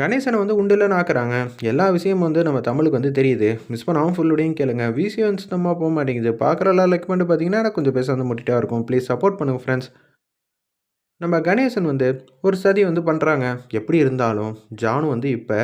கணேசனை வந்து உண்டுலன்னு ஆக்குறாங்க. எல்லா விஷயமும் வந்து நம்ம தமிழுக்கு வந்து தெரியுது. மிஸ் பண்ணாமல் ஃபுல்லுடையும் கேளுங்க. விஷயம் சுத்தமாக போக மாட்டேங்குது. பார்க்குறலாம் லைக் பண்ணிட்டு பார்த்தீங்கன்னா எனக்கு கொஞ்சம் பேச வந்து முட்டிட்டா இருக்கும். ப்ளீஸ் சப்போர்ட் பண்ணுங்கள் ஃப்ரெண்ட்ஸ் நம்ம கணேசன் வந்து ஒரு சதி வந்து பண்ணுறாங்க எப்படி இருந்தாலும் ஜானு வந்து இப்போ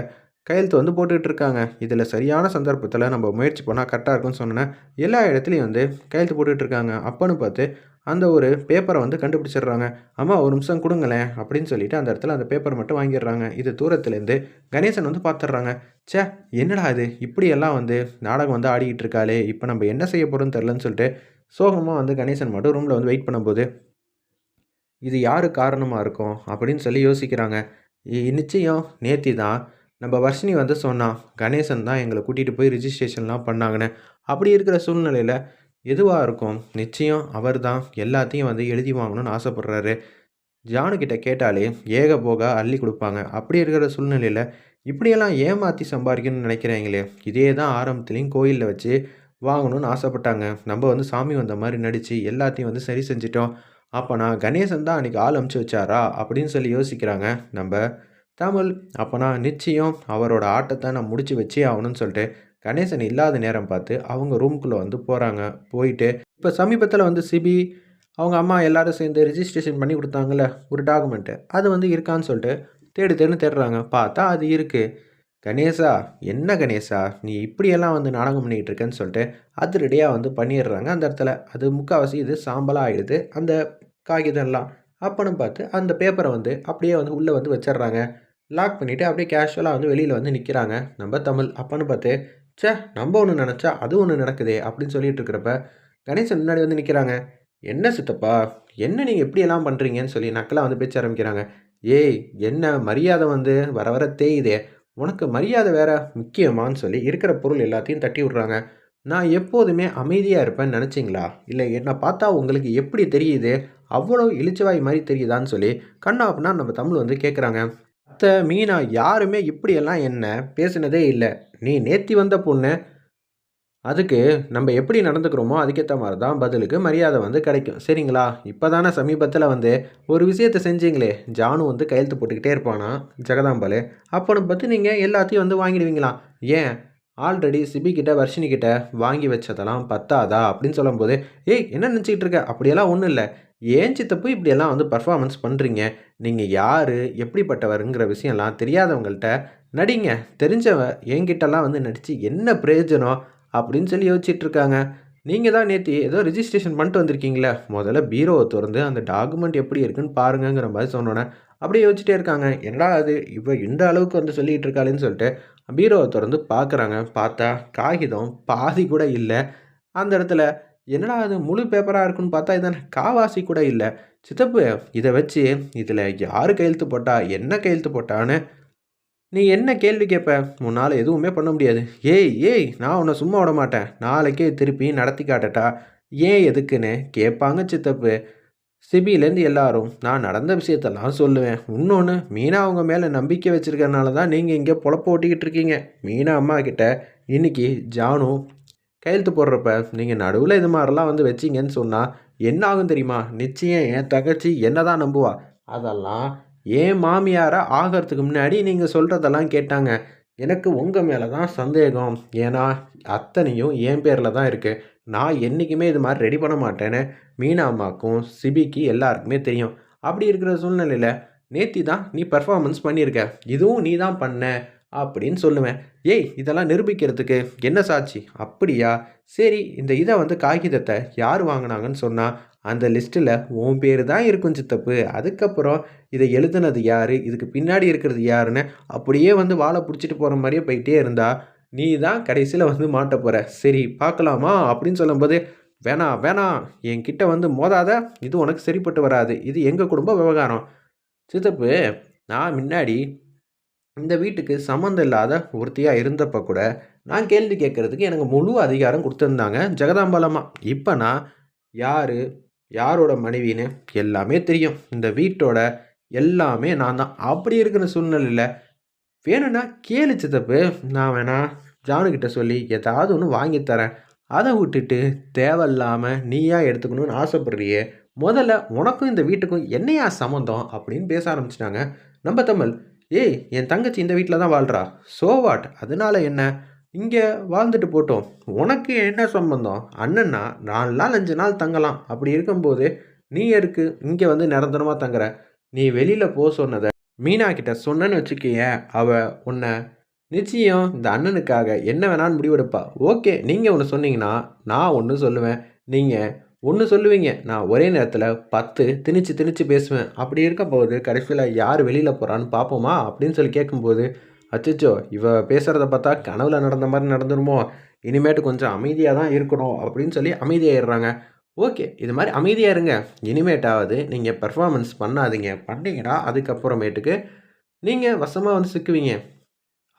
கையெழுத்து வந்து போட்டுக்கிட்டு இருக்காங்க. இதில் சரியான சந்தர்ப்பத்தில் நம்ம முயற்சி பண்ணால் கரெக்டாக இருக்கும்னு சொன்னேன் எல்லா இடத்துலையும் வந்து கையெழுத்து போட்டுக்கிட்டு இருக்காங்க. அப்போன்னு பார்த்து அந்த ஒரு பேப்பரை வந்து கண்டுபிடிச்சிடுறாங்க. அம்மா ஒரு நிமிஷம் கொடுங்களேன் அப்படின்னு சொல்லிட்டு அந்த இடத்துல அந்த பேப்பர் மட்டும் வாங்கிடுறாங்க. இது தூரத்துலேருந்து கணேசன் வந்து பார்த்துட்றாங்க. ச்சே என்னடா இது? இப்படியெல்லாம் வந்து நாடகம் வந்து ஆடிக்கிட்டு இருக்காளே இப்போ நம்ம என்ன செய்ய போகிறோம்னு தெரிலன்னு சொல்லிட்டு சோகமாக வந்து கணேசன் மட்டும் ரூமில் வந்து வெயிட் பண்ணும்போது இது யார் காரணமாக இருக்கும்? அப்படின்னு சொல்லி யோசிக்கிறாங்க. நிச்சயம் நேத்தி தான். நம்ம வர்ஷினி வந்து சொன்னான் கணேசன் தான் எங்களை கூட்டிகிட்டு போய் ரிஜிஸ்ட்ரேஷன்லாம் பண்ணாங்கன்னு. அப்படி இருக்கிற சூழ்நிலையில் எதுவாக இருக்கும்? நிச்சயம் அவர் தான் எல்லாத்தையும் வந்து எழுதி வாங்கணும்னு ஆசைப்பட்றாரு. ஜானுக்கிட்ட கேட்டாலே ஏக போக அள்ளி கொடுப்பாங்க. அப்படி இருக்கிற சூழ்நிலையில் இப்படியெல்லாம் ஏமாற்றி சம்பாதிக்கணும்னு நினைக்கிறாங்களே? இதே தான் ஆரம்பத்துலேயும் கோயிலில் வச்சு வாங்கணும்னு ஆசைப்பட்டாங்க. நம்ம வந்து சாமி வந்த மாதிரி நடித்து எல்லாத்தையும் வந்து சரி செஞ்சிட்டோம். அப்போனா கணேசன் தான் அன்றைக்கி ஆள் அமுச்சு வச்சாரா? அப்படின்னு சொல்லி யோசிக்கிறாங்க. நம்ம தமிழ் அப்போனா நிச்சயம் அவரோட ஆட்டத்தை நான் முடிச்சு வச்சே ஆகணும்னு சொல்லிட்டு கணேசன் இல்லாத நேரம் பார்த்து அவங்க ரூம்குள்ளே வந்து போகிறாங்க போயிட்டு இப்போ சமீபத்தில் வந்து சிபி அவங்க அம்மா எல்லோரும் சேர்ந்து ரிஜிஸ்ட்ரேஷன் பண்ணி கொடுத்தாங்கல்ல ஒரு டாக்குமெண்ட்டு அது வந்து இருக்கான்னு சொல்லிட்டு தேடி தேடி தேடுறாங்க. பார்த்தா அது இருக்குது கணேசா என்ன கணேசா நீ இப்படியெல்லாம் வந்து நாடகம் பண்ணிக்கிட்டு இருக்கேன்னு சொல்லிட்டு அதிரடியாக வந்து பண்ணிடுறாங்க அந்த இடத்துல. அது முக்கால்வாசி இது சாம்பலாக ஆகிடுது அந்த காகிதம்லாம் அப்பன்னு பார்த்து அந்த பேப்பரை வந்து அப்படியே வந்து உள்ளே வந்து வச்சிடுறாங்க. லாக் பண்ணிவிட்டு அப்படியே கேஷுவலாக வந்து வெளியில் வந்து நிற்கிறாங்க நம்ம தமிழ் அப்பன்னு பார்த்து ச்சே நம்ம ஒன்று நினச்சா அது ஒன்று நடக்குதே அப்படின்னு சொல்லிட்டு இருக்கிறப்ப கணேசன் முன்னாடி வந்து நிற்கிறாங்க என்ன சித்தப்பா? என்ன நீங்கள் எப்படியெல்லாம் பண்ணுறீங்கன்னு சொல்லி நக்கலாக வந்து பேச்ச ஆரம்பிக்கிறாங்க. ஏய் என்ன மரியாதை வந்து வர வர தேயுதே. உனக்கு மரியாதை வேற முக்கியமான்னு சொல்லி இருக்கிற பொருள் எல்லாத்தையும் தட்டி விட்றாங்க. நான் எப்போதுமே அமைதியாக இருப்பேன்னு நினச்சிங்களா? இல்லை என்னை பார்த்தா உங்களுக்கு எப்படி தெரியுது? அவ்வளோ இழிச்சவாய் மாதிரி தெரியுதான்னு சொல்லி கண்ணா அப்படின்னா நம்ம தமிழ் வந்து கேட்குறாங்க அத்தை மீனா யாருமே இப்படியெல்லாம் என்ன பேசினதே இல்லை. நீ நேத்தி வந்த பொண்ணு. அதுக்கு நம்ம எப்படி நடந்துக்கிறோமோ அதுக்கேற்ற மாதிரி தான் பதிலுக்கு மரியாதை வந்து கிடைக்கும். சரிங்களா? இப்போ தானே சமீபத்தில் வந்து ஒரு விஷயத்தை செஞ்சீங்களே. ஜானு வந்து கையெழுத்து போட்டுக்கிட்டே இருப்பானா? ஜெகதாம்பால் அப்போனை பார்த்து நீங்கள் எல்லாத்தையும் வந்து வாங்கிடுவீங்களா? ஏன்? ஆல்ரெடி சிபிக்கிட்ட வர்ஷினிக்கிட்ட வர்ஷினி கிட்ட வாங்கி வச்சதெல்லாம் பத்தாதா? அப்படின்னு சொல்லும்போது ஏய் என்ன நினச்சிக்கிட்டு இருக்க? அப்படியெல்லாம் ஒன்றும் இல்லை. ஏன் சித்தப்பு இப்படியெல்லாம் வந்து பர்ஃபார்மன்ஸ் பண்ணுறீங்க நீங்கள் யார் எப்படிப்பட்டவருங்கிற விஷயம்லாம் தெரியாதவங்கள்ட்ட நடிங்க தெரிஞ்சவ என்கிட்டலாம் வந்து நடித்து என்ன பிரயோஜனம்? அப்படின்னு சொல்லி யோசிச்சிட்டுருக்காங்க நீங்கள் தான் நேற்று ஏதோ ரிஜிஸ்ட்ரேஷன் பண்ணிட்டு வந்திருக்கீங்களே முதல்ல பீரோவை திறந்து அந்த டாக்குமெண்ட் எப்படி இருக்குன்னு பாருங்கங்கிற மாதிரி சொன்னோன்னே அப்படியே யோசிச்சுட்டே இருக்காங்க. என்னடா அது இவ இந்த அளவுக்கு வந்து சொல்லிகிட்டு இருக்காளேன்னு சொல்லிட்டு பீரோவை திறந்து பார்க்குறாங்க பார்த்தா காகிதம் பாதி கூட இல்லை. அந்த இடத்துல என்னடா அது முழு பேப்பராக இருக்குன்னு பார்த்தா இதான காவாசி கூட இல்லை. சித்தப்பு இதை வச்சு இதில் யார் கையெழுத்து போட்டா என்ன கையெழுத்து போட்டான்னு நீ என்ன கேள்வி கேட்ப உன்னால் எதுவுமே பண்ண முடியாது. ஏய் ஏய் நான் உன்னை சும்மா விட மாட்டேன். நாளைக்கே திருப்பி நடத்தி காட்டட்டா? ஏன் எதுக்குன்னு கேட்பாங்க சித்தப்பு. சிபிலேருந்து எல்லாரும் நான் நடந்த விஷயத்தெல்லாம் சொல்லுவேன். இன்னொன்று மீனா அவங்க மேலே நம்பிக்கை வச்சுருக்கறனால தான் நீங்கள் இங்கே பொழப்ப ஓட்டிக்கிட்டு இருக்கீங்க. மீனா அம்மா கிட்ட இன்னைக்கு ஜானு கையெழுத்து போடுறப்ப நீங்கள் நடுவில் இது மாதிரிலாம் வந்து வச்சிங்கன்னு சொன்னால் என்ன ஆகும் தெரியுமா? நிச்சயம் என் தங்கச்சி என்ன தான் நம்புவா? அதெல்லாம் ஏன் மாமியாரை ஆகிறதுக்கு முன்னாடி நீங்கள் சொல்கிறதெல்லாம் கேட்டாங்க. எனக்கு உங்கள் மேலே தான் சந்தேகம். ஏன்னா அத்தனையும் என் பேரில் தான் இருக்குது நான் என்றைக்குமே இது மாதிரி ரெடி பண்ண மாட்டேன்னு மீனா அம்மாக்கும் சிபிக்கு எல்லாருக்குமே தெரியும். அப்படி இருக்கிற சூழ்நிலையில் நேத்தி தான் நீ பர்ஃபார்மன்ஸ் பண்ணியிருக்க. இதுவும் நீ தான் பண்ண. அப்படின்னு சொல்லுவேன். ஏய் இதெல்லாம் நிரூபிக்கிறதுக்கு என்ன சாட்சி? அப்படியா? சரி இந்த இதை வந்து காகிதத்தை யார் வாங்கினாங்கன்னு சொன்னால் அந்த லிஸ்ட்டில் உன் பேர் தான் இருக்கும் சித்தப்பு. அதுக்கப்புறம் இதை எழுதுனது யார்? இதுக்கு பின்னாடி இருக்கிறது யாருன்னு அப்படியே வந்து வாழை பிடிச்சிட்டு போகிற மாதிரியே போயிட்டே இருந்தா நீ தான் கடைசியில் வந்து மாட்ட போகிற சரி பார்க்கலாமா? அப்படின்னு சொல்லும்போது வேணாம் வேணாம் என்கிட்ட வந்து மோதாத இது உனக்கு சரிப்பட்டு வராது. இது எங்கள் குடும்ப விவகாரம்? சித்தப்பு நான் முன்னாடி இந்த வீட்டுக்கு சம்மந்தம் இல்லாத ஒருத்தியாக இருந்தப்போ கூட நான் கேள்வி கேட்குறதுக்கு எனக்கு முழு அதிகாரம் கொடுத்துருந்தாங்க ஜெகதாம்பலம்மா இப்போ நான் யார் யாரோட மனைவின்னு எல்லாமே தெரியும். இந்த வீட்டோட எல்லாமே நான் தான். அப்படி இருக்கிற சூழ்நிலையில் வேணும்னா கேளு சித்தப்பு நான் வேணா ஜானுக்கிட்ட சொல்லி ஏதாவது ஒன்று வாங்கித்தரேன் அதை விட்டுட்டு தேவையில்லாமல் நீயா எடுத்துக்கணும்னு ஆசைப்படுறியே. முதல்ல உனக்கும் இந்த வீட்டுக்கும் என்னையா சம்மந்தம் அப்படின்னு பேச ஆரம்பிச்சிட்டாங்க. நம்ம தமிழ் ஏய் என் தங்கச்சி இந்த வீட்டில் தான் வாழ்றா. ஸோ வாட் அதனால என்ன? இங்கே வாழ்ந்துட்டு போட்டோம். உனக்கு என்ன சம்பந்தம்? அண்ணன்னா நாலு நாள் அஞ்சு நாள் தங்கலாம். அப்படி இருக்கும்போது நீ இருக்கு இங்கே வந்து நிரந்தரமாக தங்குற? நீ வெளியில் போக சொன்னதை மீனா கிட்ட சொன்னேன்னு வச்சுக்கிய அவள் உன்னை நிச்சயம் இந்த அண்ணனுக்காக என்ன வேணாலும் முடிவெடுப்பா. ஓகே நீங்கள் ஒன்று சொன்னீங்கன்னா நான் ஒன்று சொல்லுவேன். நீங்கள் ஒன்று சொல்லுவீங்க நான் ஒரே நேரத்தில் பத்து திணிச்சு திணிச்சு பேசுவேன். அப்படி இருக்க போது கடைசியில் யார் வெளியில் போகிறான்னு பார்ப்போமா அப்படின்னு சொல்லி கேட்கும்போது அச்சச்சோ இவ பேசுகிறத பார்த்தா கனவுல நடந்த மாதிரி நடந்துருமோ? இனிமேட்டு கொஞ்சம் அமைதியாக தான் இருக்கணும் அப்படின்னு சொல்லி அமைதியாகிடுறாங்க ஓகே இது மாதிரி அமைதியாக இருங்க இனிமேட்டாவது நீங்கள் பெர்ஃபார்மன்ஸ் பண்ணாதீங்க. பண்ணீங்கன்னா அதுக்கப்புறமேட்டுக்கு நீங்கள் வசமாக வந்து சிக்குவீங்க.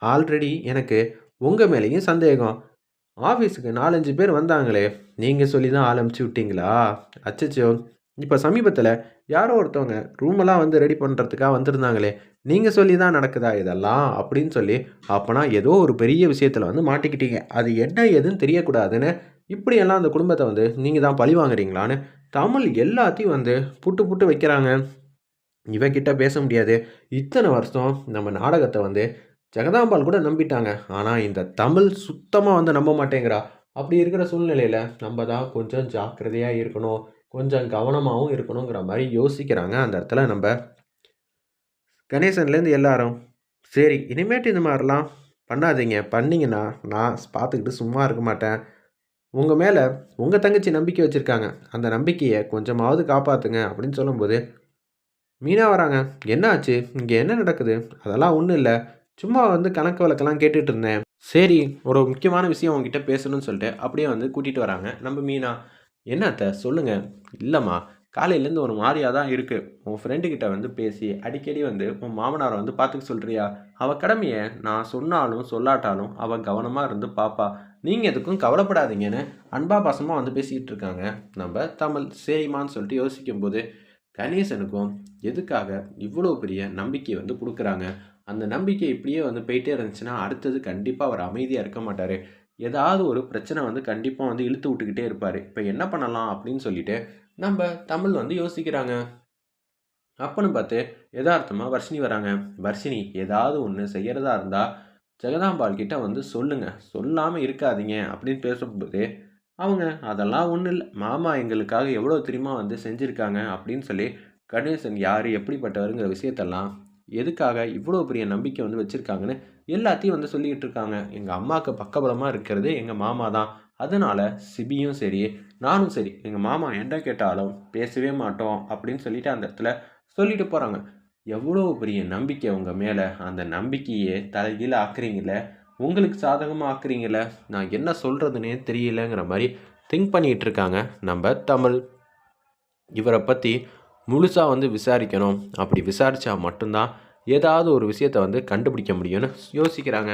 ஆல்ரெடி எனக்கு உங்கள் மேலேயும் சந்தேகம். ஆஃபீஸுக்கு நாலஞ்சு பேர் வந்தாங்களே நீங்கள் சொல்லி தான் ஆரம்பிச்சு விட்டீங்களா? அச்சச்சோ. இப்போ சமீபத்தில் யாரோ ஒருத்தவங்க ரூமெல்லாம் வந்து ரெடி பண்ணுறதுக்காக வந்திருந்தாங்களே நீங்கள் சொல்லி தான் நடக்குதா இதெல்லாம்? அப்படின்னு சொல்லி அப்போனா ஏதோ ஒரு பெரிய விஷயத்தில் வந்து மாட்டிக்கிட்டீங்க. அது என்ன ஏதுன்னு தெரியக்கூடாதுன்னு இப்படியெல்லாம் அந்த குடும்பத்தை வந்து நீங்கள் தான் பழி வாங்குறீங்களான்னு தமிழ் எல்லாத்தையும் வந்து புட்டு புட்டு வைக்கிறாங்க. இவகிட்ட பேச முடியாது. இத்தனை வருஷம் நம்ம நாடகத்தை வந்து ஜெகதாம்பாள் கூட நம்பிட்டாங்க. ஆனால் இந்த தமிழ் சுத்தமாக வந்து நம்ப மாட்டேங்கிறா. அப்படி இருக்கிற சூழ்நிலையில் நம்ம தான் கொஞ்சம் ஜாக்கிரதையாக இருக்கணும். கொஞ்சம் கவனமாகவும் இருக்கணுங்கிற மாதிரி யோசிக்கிறாங்க. அந்த இடத்துல நம்ம கணேசன்லேருந்து எல்லாரும் சரி இனிமேட்டு இந்த மாதிரிலாம் பண்ணாதீங்க. பண்ணிங்கன்னா நான் பார்த்துக்கிட்டு சும்மா இருக்க மாட்டேன். உங்கள் மேலே உங்கள் தங்கச்சி நம்பிக்கை வச்சுருக்காங்க. அந்த நம்பிக்கையை கொஞ்சமாவது காப்பாற்றுங்க அப்படின்னு சொல்லும்போது மீனா வராங்க. என்ன ஆச்சு? இங்கே என்ன நடக்குது? அதெல்லாம் ஒன்றும் இல்லை. சும்மா வந்து கணக்கு வழக்கெல்லாம் கேட்டுட்டு இருந்தேன். சரி ஒரு முக்கியமான விஷயம் உங்ககிட்ட பேசணும்னு சொல்லிட்டு அப்படியே வந்து கூட்டிகிட்டு வராங்க. நம்ம மீனா என்னத்த சொல்லுங்கள் இல்லைம்மா காலையிலேருந்து ஒரு மாதிரியாக தான் இருக்குது உன் ஃப்ரெண்டுக்கிட்ட வந்து பேசி அடிக்கடி வந்து உன் மாமனாரை வந்து பார்த்துக்க சொல்கிறியா அவள் கடமையை நான் சொன்னாலும் சொல்லாட்டாலும் அவள் கவனமாக இருந்து பாப்பா. நீங்கள் எதுக்கும் கவலைப்படாதீங்கன்னு அன்பா பாசமாக வந்து பேசிக்கிட்டு இருக்காங்க. நம்ம தமிழ் சரிம்மான்னு சொல்லிட்டு யோசிக்கும்போது கணேசனுக்கும் எதுக்காக இவ்வளோ பெரிய நம்பிக்கை வந்து கொடுக்குறாங்க? அந்த நம்பிக்கை இப்படியே வந்து போயிட்டே இருந்துச்சுன்னா அடுத்தது கண்டிப்பாக அவர் அமைதியாக இருக்க மாட்டார். ஏதாவது ஒரு பிரச்சனை வந்து கண்டிப்பாக வந்து இழுத்து விட்டுக்கிட்டே இருப்பார். இப்போ என்ன பண்ணலாம் அப்படின்னு சொல்லிட்டு நம்ம தமிழ் வந்து யோசிக்கிறாங்க. அப்பன்னு பார்த்து யதார்த்தமாக வர்ஷினி வராங்க. வர்ஷினி ஏதாவது ஒன்று செய்கிறதா இருந்தால் ஜெகதாம்பாள் கிட்ட வந்து சொல்லுங்கள் சொல்லாமல் இருக்காதீங்க அப்படின்னு பேசும்போது அவங்க அதெல்லாம் ஒன்றும் இல்லை. மாமா எங்களுக்காக எவ்வளோ தெரியுமா வந்து செஞ்சுருக்காங்க? அப்படின்னு சொல்லி கணேசன் யார் எப்படிப்பட்டவருங்கிற விஷயத்தெல்லாம் எதுக்காக இவ்வளோ பெரிய நம்பிக்கை வந்து வச்சுருக்காங்கன்னு எல்லாத்தையும் வந்து சொல்லிக்கிட்டு இருக்காங்க. எங்கள் அம்மாவுக்கு பக்கபலமாக இருக்கிறது எங்கள் மாமா தான். அதனால் சிபியும் சரி நானும் சரி எங்கள் மாமா என்ன கேட்டாலும் பேசவே மாட்டோம் அப்படின்னு சொல்லிட்டு அந்த இடத்துல சொல்லிட்டு போகிறாங்க எவ்வளோ பெரிய நம்பிக்கை உங்கள் மேலே? அந்த நம்பிக்கையே தலைகீழ ஆக்குறீங்கள உங்களுக்கு சாதகமாக ஆக்குறீங்கள நான் என்ன சொல்கிறதுனே தெரியலங்கிற மாதிரி திங்க் பண்ணிகிட்டு இருக்காங்க நம்ம தமிழ். இவரை பற்றி முழுசாக வந்து விசாரிக்கணும். அப்படி விசாரித்தா மட்டும்தான் ஏதாவது ஒரு விஷயத்தை வந்து கண்டுபிடிக்க முடியும்னு யோசிக்கிறாங்க.